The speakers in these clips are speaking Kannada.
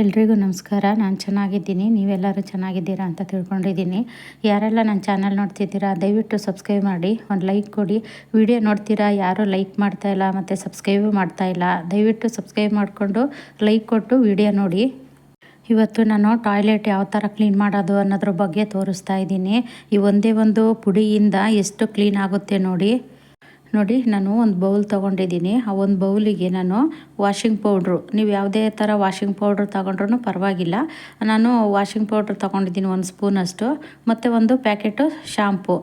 ಎಲ್ರಿಗೂ ನಮಸ್ಕಾರ. ನಾನು ಚೆನ್ನಾಗಿದ್ದೀನಿ. ನೀವೆಲ್ಲರೂ ಚೆನ್ನಾಗಿದ್ದೀರಾ ಅಂತ ತಿಳ್ಕೊಂಡಿದ್ದೀನಿ. ಯಾರೆಲ್ಲ ನನ್ನ ಚಾನಲ್ ನೋಡ್ತಿದ್ದೀರಾ, ದಯವಿಟ್ಟು ಸಬ್ಸ್ಕ್ರೈಬ್ ಮಾಡಿ, ಒಂದು ಲೈಕ್ ಕೊಡಿ. ವಿಡಿಯೋ ನೋಡ್ತೀರಾ, ಯಾರೂ ಲೈಕ್ ಮಾಡ್ತಾ ಇಲ್ಲ ಮತ್ತು ಸಬ್ಸ್ಕ್ರೈಬ್ ಮಾಡ್ತಾ ಇಲ್ಲ, ದಯವಿಟ್ಟು ಸಬ್ಸ್ಕ್ರೈಬ್ ಮಾಡಿಕೊಂಡು ಲೈಕ್ ಕೊಟ್ಟು ವಿಡಿಯೋ ನೋಡಿ. ಇವತ್ತು ನಾನು ಟಾಯ್ಲೆಟ್ ಯಾವ ಥರ ಕ್ಲೀನ್ ಮಾಡೋದು ಅನ್ನೋದ್ರ ಬಗ್ಗೆ ತೋರಿಸ್ತಾ ಇದ್ದೀನಿ. ಈ ಒಂದೇ ಒಂದು ಪುಡಿಯಿಂದ ಎಷ್ಟು ಕ್ಲೀನ್ ಆಗುತ್ತೆ ನೋಡಿ. ನೋಡಿ, ನಾನು ಒಂದು ಬೌಲ್ ತೊಗೊಂಡಿದ್ದೀನಿ. ಆ ಒಂದು ಬೌಲಿಗೆ ನಾನು ವಾಷಿಂಗ್ ಪೌಡ್ರು ನೀವು ಯಾವುದೇ ಥರ ವಾಷಿಂಗ್ ಪೌಡ್ರ್ ತೊಗೊಂಡ್ರೂ ಪರವಾಗಿಲ್ಲ. ನಾನು ವಾಷಿಂಗ್ ಪೌಡ್ರ್ ತೊಗೊಂಡಿದ್ದೀನಿ ಒಂದು ಸ್ಪೂನಷ್ಟು ಮತ್ತು ಒಂದು ಪ್ಯಾಕೆಟು ಶಾಂಪು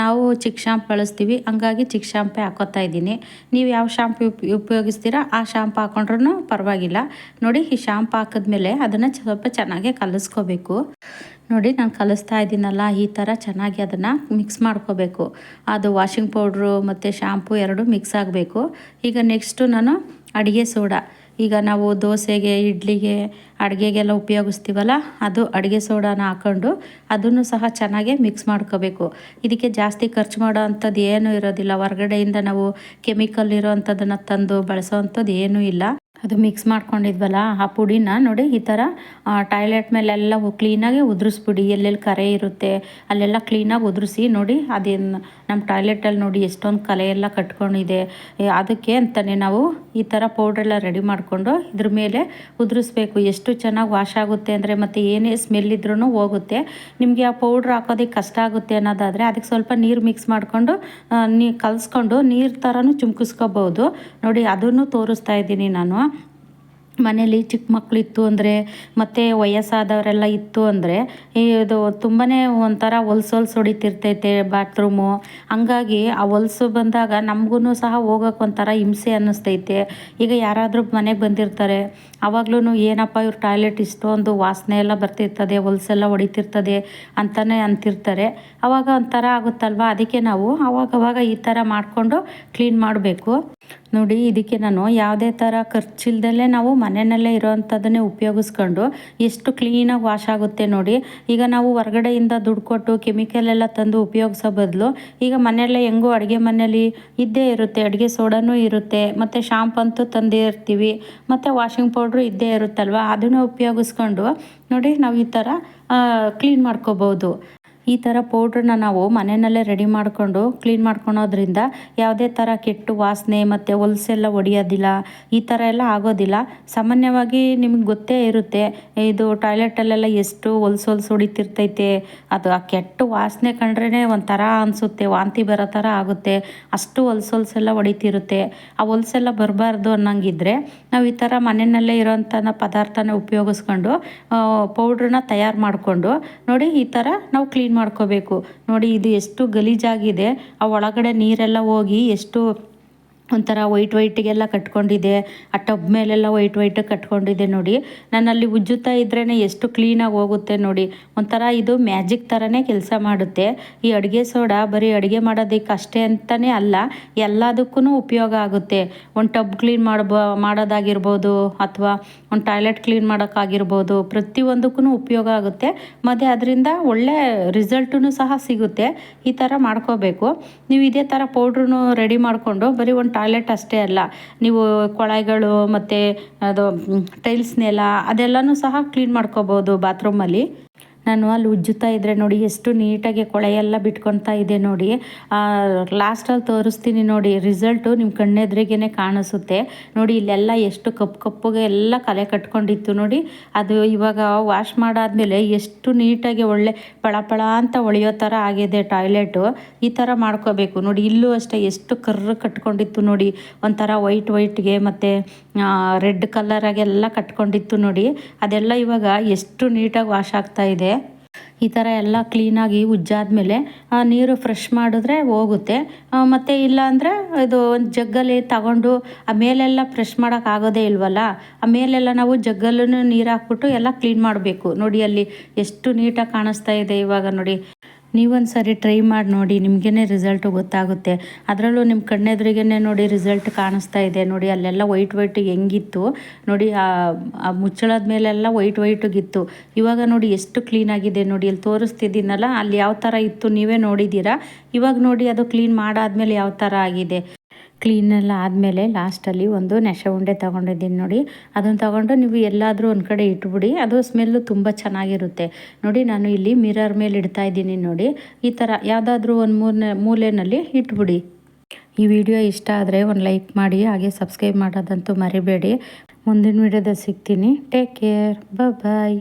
ನಾವು ಚಿಕ್ಕ ಶಾಂಪು ಬಳಸ್ತೀವಿ. ಹಂಗಾಗಿ ಚಿಕ್ಕ ಶಾಂಪೇ ಹಾಕೋತಾ ಇದ್ದೀನಿ. ನೀವು ಯಾವ ಶಾಂಪು ಉಪಯೋಗಿಸ್ತೀರಾ, ಆ ಶಾಂಪು ಹಾಕೊಂಡ್ರೂ ಪರವಾಗಿಲ್ಲ. ನೋಡಿ, ಈ ಶಾಂಪು ಹಾಕಿದ್ಮೇಲೆ ಅದನ್ನು ಸ್ವಲ್ಪ ಚೆನ್ನಾಗೆ ಕಲಿಸ್ಕೋಬೇಕು. ನೋಡಿ, ನಾನು ಕಲಿಸ್ತಾ ಇದ್ದೀನಲ್ಲ, ಈ ಥರ ಚೆನ್ನಾಗಿ ಅದನ್ನು ಮಿಕ್ಸ್ ಮಾಡ್ಕೋಬೇಕು. ಅದು ವಾಷಿಂಗ್ ಪೌಡ್ರು ಮತ್ತು ಶಾಂಪು ಎರಡು ಮಿಕ್ಸ್ ಆಗಬೇಕು. ಈಗ ನೆಕ್ಸ್ಟು ನಾನು ಅಡುಗೆ ಸೋಡಾ. ಈಗ ನಾವು ದೋಸೆಗೆ, ಇಡ್ಲಿಗೆ, ಅಡುಗೆಗೆಲ್ಲ ಉಪಯೋಗಿಸ್ತೀವಲ್ಲ, ಅದು ಅಡುಗೆ ಸೋಡಾನ ಹಾಕ್ಕೊಂಡು ಅದನ್ನು ಸಹ ಚೆನ್ನಾಗಿ ಮಿಕ್ಸ್ ಮಾಡ್ಕೋಬೇಕು. ಇದಕ್ಕೆ ಜಾಸ್ತಿ ಖರ್ಚು ಮಾಡೋ ಅಂಥದ್ದು ಏನೂ ಇರೋದಿಲ್ಲ. ಹೊರಗಡೆಯಿಂದ ನಾವು ಕೆಮಿಕಲ್ ಇರೋ ಅಂಥದ್ದನ್ನು ತಂದು ಬಳಸೋ ಅಂಥದ್ದು ಏನೂ ಇಲ್ಲ. ಅದು ಮಿಕ್ಸ್ ಮಾಡ್ಕೊಂಡಿದ್ವಲ್ಲ, ಆ ಪುಡಿನ ನೋಡಿ ಈ ಥರ ಟಾಯ್ಲೆಟ್ ಮೇಲೆಲ್ಲ ಕ್ಲೀನಾಗಿ ಉದುರಿಸ್ಬಿಡಿ. ಎಲ್ಲೆಲ್ಲಿ ಕರೆ ಇರುತ್ತೆ, ಅಲ್ಲೆಲ್ಲ ಕ್ಲೀನಾಗಿ ಉದುರಿಸಿ ನೋಡಿ ಅದೇನು ನಮ್ಮ ಟಾಯ್ಲೆಟಲ್ಲಿ ನೋಡಿ ಎಷ್ಟೊಂದು ಕಲೆ ಎಲ್ಲ ಕಟ್ಕೊಂಡಿದೆ. ಅದಕ್ಕೆ ಅಂತಲೇ ನಾವು ಈ ಥರ ಪೌಡ್ರೆಲ್ಲ ರೆಡಿ ಮಾಡಿಕೊಂಡು ಇದ್ರ ಮೇಲೆ ಉದುರಿಸ್ಬೇಕು. ಎಷ್ಟು ಚೆನ್ನಾಗಿ ವಾಶ್ ಆಗುತ್ತೆ ಅಂದರೆ ಮತ್ತು ಏನೇ ಸ್ಮೆಲ್ ಇದ್ರೂ ಹೋಗುತ್ತೆ. ನಿಮಗೆ ಆ ಪೌಡ್ರ್ ಹಾಕೋದಕ್ಕೆ ಕಷ್ಟ ಆಗುತ್ತೆ ಅನ್ನೋದಾದರೆ ಅದಕ್ಕೆ ಸ್ವಲ್ಪ ನೀರು ಮಿಕ್ಸ್ ಮಾಡಿಕೊಂಡು ನೀ ಕಲಿಸ್ಕೊಂಡು ನೀರು ಥರನೂ ಚುಮ್ಕಿಸ್ಕೋಬೋದು ನೋಡಿ ಅದನ್ನು ತೋರಿಸ್ತಾ ಇದ್ದೀನಿ ನಾನು. ಮನೇಲಿ ಚಿಕ್ಕ ಮಕ್ಕಳಿತ್ತು ಅಂದರೆ, ಮತ್ತು ವಯಸ್ಸಾದವರೆಲ್ಲ ಇತ್ತು ಅಂದರೆ ಇದು ತುಂಬಾ ಒಂಥರ ಹೊಲ್ಸು ಹೊಲ್ಸು ಹೊಡಿತಿರ್ತೈತೆ ಬಾತ್ರೂಮು ಹಂಗಾಗಿ ಆ ಹೊಲ್ಸು ಬಂದಾಗ ನಮಗೂ ಸಹ ಹೋಗೋಕೆ ಒಂಥರ ಹಿಂಸೆ ಅನ್ನಿಸ್ತೈತೆ. ಈಗ ಯಾರಾದರೂ ಮನೆಗೆ ಬಂದಿರ್ತಾರೆ ಆವಾಗ್ಲೂ ಏನಪ್ಪ ಇವ್ರ ಟಾಯ್ಲೆಟ್ ಇಷ್ಟೊಂದು ವಾಸನೆ ಎಲ್ಲ ಬರ್ತಿರ್ತದೆ ಹೊಲ್ಸೆಲ್ಲ ಹೊಡಿತಿರ್ತದೆ ಅಂತಲೇ ಅಂತಿರ್ತಾರೆ. ಆವಾಗ ಒಂಥರ ಆಗುತ್ತಲ್ವ? ಅದಕ್ಕೆ ನಾವು ಅವಾಗವಾಗ ಈ ಥರ ಮಾಡಿಕೊಂಡು ಕ್ಲೀನ್ ಮಾಡಬೇಕು. ನೋಡಿ, ಇದಕ್ಕೆ ನಾನು ಯಾವುದೇ ಥರ ಖರ್ಚಿಲ್ದಲ್ಲೇ ನಾವು ಮನೆಯಲ್ಲೇ ಇರೋವಂಥದ್ದನ್ನೇ ಉಪಯೋಗಿಸ್ಕೊಂಡು ಎಷ್ಟು ಕ್ಲೀನಾಗಿ ವಾಶ್ ಆಗುತ್ತೆ ನೋಡಿ. ಈಗ ನಾವು ಹೊರಗಡೆಯಿಂದ ದುಡ್ಡು ಕೊಟ್ಟು ಕೆಮಿಕಲ್ ಎಲ್ಲ ತಂದು ಉಪಯೋಗಿಸೋ ಬದಲು ಈಗ ಮನೆಯಲ್ಲೇ ಹೆಂಗೂ ಅಡುಗೆ ಮನೆಯಲ್ಲಿ ಇದ್ದೇ ಇರುತ್ತೆ, ಅಡುಗೆ ಸೋಡಾನೂ ಇರುತ್ತೆ, ಮತ್ತು ಶಾಂಪ್ ಅಂತೂ ತಂದೇ ಇರ್ತೀವಿ, ಮತ್ತು ವಾಷಿಂಗ್ ಪೌಡ್ರು ಇದ್ದೇ ಇರುತ್ತಲ್ವ, ಅದನ್ನು ಉಪಯೋಗಿಸ್ಕೊಂಡು ನೋಡಿ ನಾವು ಈ ಥರ ಕ್ಲೀನ್ ಮಾಡ್ಕೋಬೋದು. ಈ ಥರ ಪೌಡ್ರನ್ನ ನಾವು ಮನೆಯಲ್ಲೇ ರೆಡಿ ಮಾಡಿಕೊಂಡು ಕ್ಲೀನ್ ಮಾಡ್ಕೊಳೋದ್ರಿಂದ ಯಾವುದೇ ಥರ ಕೆಟ್ಟು ವಾಸನೆ ಮತ್ತು ಹೊಲಸೆಲ್ಲ ಹೊಡಿಯೋದಿಲ್ಲ ಈ ಥರ ಎಲ್ಲ ಆಗೋದಿಲ್ಲ. ಸಾಮಾನ್ಯವಾಗಿ ನಿಮ್ಗೆ ಗೊತ್ತೇ ಇರುತ್ತೆ, ಇದು ಟಾಯ್ಲೆಟಲ್ಲೆಲ್ಲ ಎಷ್ಟು ಹೊಲ್ಸು ಹೊಲ್ಸು ಹೊಡಿತಿರ್ತೈತೆ, ಅದು ಆ ಕೆಟ್ಟ ವಾಸನೆ ಕಂಡ್ರೇ ಒಂಥರ ಅನಿಸುತ್ತೆ, ವಾಂತಿ ಬರೋ ಥರ ಆಗುತ್ತೆ. ಅಷ್ಟು ಹೊಲ್ಸು ಹೊಲ್ಸೆಲ್ಲ ಹೊಡಿತಿರುತ್ತೆ. ಆ ಹೊಲ್ಸೆಲ್ಲ ಬರಬಾರ್ದು ಅನ್ನಂಗಿದ್ರೆ ನಾವು ಈ ಥರ ಮನೆಯಲ್ಲೇ ಇರೋಂಥ ಪದಾರ್ಥನ ಉಪಯೋಗಿಸ್ಕೊಂಡು ಪೌಡ್ರನ್ನ ತಯಾರು ಮಾಡಿಕೊಂಡು ನೋಡಿ ಈ ಥರ ನಾವು ಕ್ಲೀನ್ ಮಾಡ್ಕೋಬೇಕು. ನೋಡಿ ಇದು ಎಷ್ಟು ಗಲೀಜಾಗಿದೆ. ಆ ಒಳಗಡೆ ನೀರೆಲ್ಲ ಹೋಗಿ ಎಷ್ಟು ಒಂಥರ ವೈಟ್ ವೈಟಿಗೆಲ್ಲ ಕಟ್ಕೊಂಡಿದೆ ಆ ಟಬ್ ಮೇಲೆಲ್ಲ ವೈಟ್ ವೈಟ್ ಕಟ್ಕೊಂಡಿದೆ ನೋಡಿ. ನಾನು ಅಲ್ಲಿ ಉಜ್ಜುತ್ತಾ ಇದ್ರೇ ಎಷ್ಟು ಕ್ಲೀನಾಗಿ ಹೋಗುತ್ತೆ ನೋಡಿ. ಒಂಥರ ಇದು ಮ್ಯಾಜಿಕ್ ಥರನೇ ಕೆಲಸ ಮಾಡುತ್ತೆ. ಈ ಅಡುಗೆ ಸೋಡಾ ಬರೀ ಅಡುಗೆ ಮಾಡೋದಕ್ಕೆ ಅಷ್ಟೇ ಅಂತಲೇ ಅಲ್ಲ ಎಲ್ಲದಕ್ಕೂ ಉಪಯೋಗ ಆಗುತ್ತೆ. ಒಂದು ಟಬ್ ಕ್ಲೀನ್ ಮಾಡ್ಬೋ, ಮಾಡೋದಾಗಿರ್ಬೋದು ಅಥವಾ ಒಂದು ಟಾಯ್ಲೆಟ್ ಕ್ಲೀನ್ ಮಾಡೋಕ್ಕಾಗಿರ್ಬೋದು ಪ್ರತಿಯೊಂದಕ್ಕೂ ಉಪಯೋಗ ಆಗುತ್ತೆ. ಮತ್ತು ಅದರಿಂದ ಒಳ್ಳೆ ರಿಸಲ್ಟೂ ಸಹ ಸಿಗುತ್ತೆ. ಈ ಥರ ಮಾಡ್ಕೋಬೇಕು. ನೀವು ಇದೇ ಥರ ಪೌಡ್ರೂ ರೆಡಿ ಮಾಡಿಕೊಂಡು ಬರೀ ಒಂದು ಟಾಯ್ಲೆಟ್ ಅಷ್ಟೇ ಅಲ್ಲ ನೀವು ಕೊಳಾಯಿಗಳು ಮತ್ತು ಅದು ಟೈಲ್ಸ್ ನೆಲ ಅದೆಲ್ಲನೂ ಸಹ ಕ್ಲೀನ್ ಮಾಡ್ಕೋಬೋದು ಬಾತ್ರೂಮಲ್ಲಿ ನಾನು ಅಲ್ಲಿ ಉಜ್ಜುತ್ತಾ ಇದ್ದರೆ ನೋಡಿ ಎಷ್ಟು ನೀಟಾಗಿ ಕೊಳೆಯೆಲ್ಲ ಬಿಟ್ಕೊತಾ ಇದೆ ನೋಡಿ. ಲಾಸ್ಟಲ್ಲಿ ತೋರಿಸ್ತೀನಿ ನೋಡಿ ರಿಸಲ್ಟು ನಿಮ್ಮ ಕಣ್ಣೆದ್ರಿಗೇ ಕಾಣಿಸುತ್ತೆ. ನೋಡಿ, ಇಲ್ಲೆಲ್ಲ ಎಷ್ಟು ಕಪ್ಪು ಕಪ್ಪುಗೆ ಎಲ್ಲ ಕಲೆ ಕಟ್ಕೊಂಡಿತ್ತು ನೋಡಿ. ಅದು ಇವಾಗ ವಾಶ್ ಮಾಡಾದ್ಮೇಲೆ ಎಷ್ಟು ನೀಟಾಗಿ ಒಳ್ಳೆ ಪಳಪಳ ಅಂತ ಹೊಳೆಯೋ ಥರ ಆಗಿದೆ ಟಾಯ್ಲೆಟು ಈ ಥರ ಮಾಡ್ಕೋಬೇಕು. ನೋಡಿ, ಇಲ್ಲೂ ಅಷ್ಟೇ ಎಷ್ಟು ಕರ್ರ ಕಟ್ಕೊಂಡಿತ್ತು ನೋಡಿ. ಒಂಥರ ವೈಟ್ ವೈಟ್ಗೆ ಮತ್ತು ರೆಡ್ ಕಲರಾಗೆಲ್ಲ ಕಟ್ಕೊಂಡಿತ್ತು ನೋಡಿ. ಅದೆಲ್ಲ ಇವಾಗ ಎಷ್ಟು ನೀಟಾಗಿ ವಾಶ್ ಆಗ್ತಾ ಇದೆ. ಈ ಥರ ಎಲ್ಲ ಕ್ಲೀನಾಗಿ ಉಜ್ಜಾದ್ಮೇಲೆ ನೀರು ಫ್ರೆಶ್ ಮಾಡಿದ್ರೆ ಹೋಗುತ್ತೆ. ಮತ್ತು ಇಲ್ಲಾಂದರೆ ಇದು ಒಂದು ಜಗ್ಗಲ್ಲಿ ತಗೊಂಡು ಆ ಮೇಲೆಲ್ಲ ಫ್ರೆಶ್ ಮಾಡೋಕ್ಕಾಗೋದೇ ಇಲ್ವಲ್ಲ, ಆ ಮೇಲೆಲ್ಲ ನಾವು ಜಗ್ಗಲ್ಲೂ ನೀರು ಹಾಕ್ಬಿಟ್ಟು ಎಲ್ಲ ಕ್ಲೀನ್ ಮಾಡಬೇಕು. ನೋಡಿ ಅಲ್ಲಿ ಎಷ್ಟು ನೀಟಾಗಿ ಕಾಣಿಸ್ತಾ ಇದೆ ಇವಾಗ ನೋಡಿ. ನೀವೊಂದು ಸಾರಿ ಟ್ರೈ ಮಾಡಿ ನೋಡಿ ನಿಮಗೇ ರಿಸಲ್ಟ್ ಗೊತ್ತಾಗುತ್ತೆ. ಅದರಲ್ಲೂ ನಿಮ್ಮ ಕಣ್ಣೆದ್ರಿಗೆ ನೋಡಿ ರಿಸಲ್ಟ್ ಕಾಣಿಸ್ತಾ ಇದೆ. ನೋಡಿ, ಅಲ್ಲೆಲ್ಲ ವೈಟ್ ವೈಟ್ ಹೆಂಗಿತ್ತು. ನೋಡಿ, ಆ ಮುಚ್ಚಳದ ಮೇಲೆಲ್ಲ ವೈಟ್ ವೈಟಿಗಿತ್ತು ಇವಾಗ ನೋಡಿ ಎಷ್ಟು ಕ್ಲೀನಾಗಿದೆ ನೋಡಿ ಅಲ್ಲಿ ತೋರಿಸ್ತಿದ್ದೀನಲ್ಲ, ಅಲ್ಲಿ ಯಾವ ಥರ ಇತ್ತು ನೀವೇ ನೋಡಿದ್ದೀರಾ? ಇವಾಗ ನೋಡಿ ಅದು ಕ್ಲೀನ್ ಮಾಡಾದ್ಮೇಲೆ ಯಾವ ಥರ ಆಗಿದೆ? ಕ್ಲೀನೆಲ್ಲ ಆದಮೇಲೆ ಲಾಸ್ಟಲ್ಲಿ ಒಂದು ನೆಶ ಉಂಡೆ ತೊಗೊಂಡಿದ್ದೀನಿ ನೋಡಿ. ಅದನ್ನು ತೊಗೊಂಡು ನೀವು ಎಲ್ಲಾದರೂ ಒಂದು ಕಡೆ ಇಟ್ಬಿಡಿ, ಅದು ಸ್ಮೆಲ್ಲು ತುಂಬ ಚೆನ್ನಾಗಿರುತ್ತೆ. ನೋಡಿ, ನಾನು ಇಲ್ಲಿ ಮಿರರ್ ಮೇಲೆ ಇಡ್ತಾ ಇದ್ದೀನಿ ನೋಡಿ. ಈ ಥರ ಯಾವುದಾದ್ರೂ ಒಂದು ಮೂರನೇ ಮೂಲೆಯಲ್ಲಿ ಇಟ್ಬಿಡಿ. ಈ ವಿಡಿಯೋ ಇಷ್ಟ ಆದರೆ ಒಂದು ಲೈಕ್ ಮಾಡಿ, ಹಾಗೆ ಸಬ್ಸ್ಕ್ರೈಬ್ ಮಾಡೋದಂತೂ ಮರಿಬೇಡಿ. ಮುಂದಿನ ವಿಡಿಯೋದಲ್ಲಿ ಸಿಗ್ತೀನಿ. Take care bye